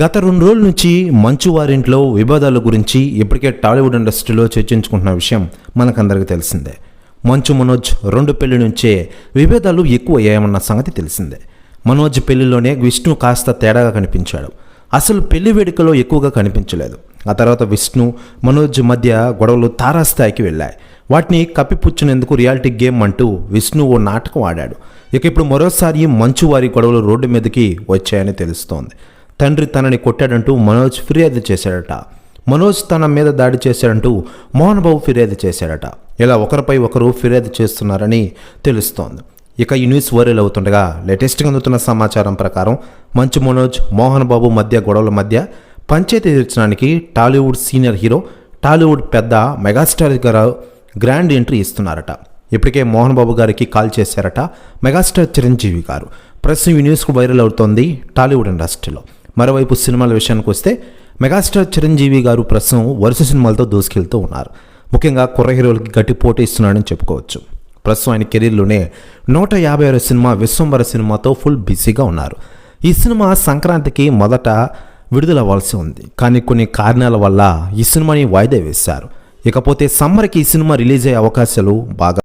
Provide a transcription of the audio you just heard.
గత రెండు రోజుల నుంచి మంచు వారింట్లో వివాదాల గురించి ఇప్పటికే టాలీవుడ్ ఇండస్ట్రీలో చర్చించుకుంటున్న విషయం మనకందరికీ తెలిసిందే. మంచు మనోజ్ రెండు పెళ్ళి నుంచే విభేదాలు ఎక్కువయ్యాయన్న సంగతి తెలిసిందే. మనోజ్ పెళ్ళిలోనే విష్ణు కాస్త తేడాగా కనిపించాడు. అసలు పెళ్ళి వేడుకలో ఎక్కువగా కనిపించలేదు. ఆ తర్వాత విష్ణు మనోజ్ మధ్య గొడవలు తారాస్థాయికి వెళ్ళాయి. వాటిని కప్పిపుచ్చినందుకు రియాలిటీ గేమ్ అంటూ విష్ణు ఓ నాటకం ఆడాడు. ఇక ఇప్పుడు మరోసారి మంచు వారి గొడవలు రోడ్డు మీదకి వచ్చాయని తెలుస్తోంది. తండ్రి తనని కొట్టాడంటూ మనోజ్ ఫిర్యాదు చేశాడట. మనోజ్ తన మీద దాడి చేశాడంటూ మోహన్ బాబు ఫిర్యాదు చేశాడట. ఇలా ఒకరిపై ఒకరు ఫిర్యాదు చేస్తున్నారని తెలుస్తోంది. ఇక ఈ న్యూస్ వైరల్ అవుతుండగా లేటెస్ట్గా అందుతున్న సమాచారం ప్రకారం మంచు మనోజ్ మోహన్ బాబు మధ్య గొడవల మధ్య పంచాయతీ తీర్చడానికి టాలీవుడ్ సీనియర్ హీరో టాలీవుడ్ పెద్ద మెగాస్టార్ గారు గ్రాండ్ ఎంట్రీ ఇస్తున్నారట. ఇప్పటికే మోహన్ బాబు గారికి కాల్ చేశారట మెగాస్టార్ చిరంజీవి గారు. ప్రస్తుతం ఈ న్యూస్కు వైరల్ అవుతోంది టాలీవుడ్ ఇండస్ట్రీలో. మరోవైపు సినిమాల విషయానికి వస్తే మెగాస్టార్ చిరంజీవి గారు ప్రస్తుతం వరుస సినిమాలతో దూసుకెళ్తూ ఉన్నారు. ముఖ్యంగా కుర్ర హీరోలకి గట్టి పోటీ ఇస్తున్నాడని చెప్పుకోవచ్చు. ప్రస్తుతం ఆయన కెరీర్లోనే నూట యాభై ఆరు సినిమా విశ్వంబర సినిమాతో ఫుల్ బిజీగా ఉన్నారు. ఈ సినిమా సంక్రాంతికి మొదట విడుదలవ్వాల్సి ఉంది. కానీ కొన్ని కారణాల వల్ల ఈ సినిమాని వాయిదా వేశారు. ఇకపోతే సమ్మర్కి ఈ సినిమా రిలీజ్ అయ్యే అవకాశాలు బాగా